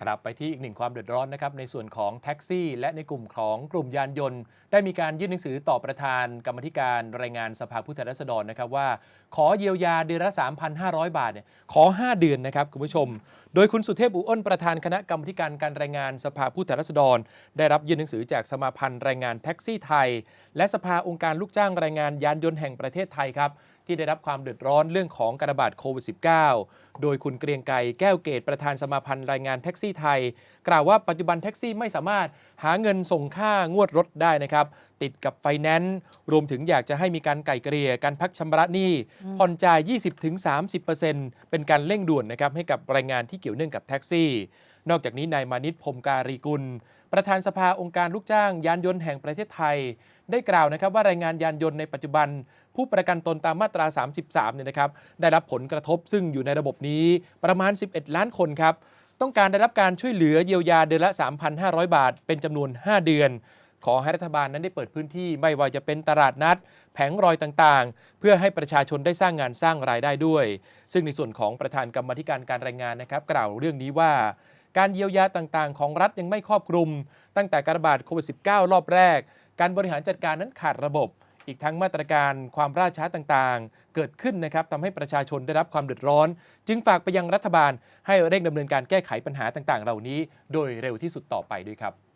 ครับไปที่อีกหนึ่งความเดือดร้อนนะครับในส่วนของแท็กซี่ และในกลุ่มของกลุ่มยานยนต์ ได้มีการยื่นหนังสือต่อประธานกรรมธิการรายงานสภาผู้แทนราษฎรนะครับว่า ขอเยียวยาเดือนละ 3,500 บาทเนี่ยขอ 5 เดือนนะครับคุณผู้ชม โดยคุณสุเทพอุอ้นประธานคณะกรรมธิการการรายงานสภาผู้แทนราษฎร ได้รับยื่นหนังสือจากสมาพันธ์แรงงานแท็กซี่ไทย และสภาองค์การลูกจ้างแรงงานยานยนต์แห่งประเทศไทยครับ ที่ได้รับความเดือดร้อนเรื่องของการระบาดโควิด -19 โดยคุณเกรียงไกรแก้วเกตประธานสมาพันธ์รายงานแท็กซี่ไทย กล่าวว่าปัจจุบันแท็กซี่ไม่สามารถหาเงินส่งค่างวดรถได้นะครับ ติดกับไฟแนนซ์รวมถึงอยากจะให้มีการไก่เกลี่ยการพักชำระหนี้ผ่อนจ่าย 20-30%เป็นการเร่งด่วนนะครับให้กับแรายงานที่เกี่ยวเนื่องกับแท็กซี่ นอกจากนี้นายมานิตพรหมการีกุล ประธานสภาองค์การลูกจ้างยานยนต์แห่งประเทศไทย ได้กล่าวนะครับว่าแรงงานยานยนต์ในปัจจุบัน ผู้ประกันตนตามมาตรา 33เนี่ยนะครับได้รับผลกระทบซึ่งอยู่ในระบบนี้ประมาณ 11 ล้านคนครับต้องการได้รับการช่วยเหลือเยียวยาเดือนละ 3,500 บาท เป็นจำนวน 5 เดือน ขอให้รัฐบาลนั้นได้เปิดพื้นที่ไม่ว่าจะเป็นตลาดนัด แผงรอยต่างๆ เพื่อให้ประชาชนได้สร้างงานสร้างรายได้ด้วย ซึ่งในส่วนของประธานกรรมธิการการแรงงานนะครับ กล่าวเรื่องนี้ว่าการเยียวยาต่างๆ ของรัฐยังไม่ครอบคลุม ตั้งแต่การระบาดโควิด -19 รอบแรก การบริหารจัดการนั้นขาดระบบ อีกทั้งมาตรการความล่าช้าต่างๆ เกิดขึ้นนะครับทำให้ประชาชนได้รับความเดือดร้อน จึงฝากไปยังรัฐบาลให้เร่งดำเนินการแก้ไขปัญหาต่างๆ เหล่านี้ โดยเร็วที่สุดต่อไปด้วยครับ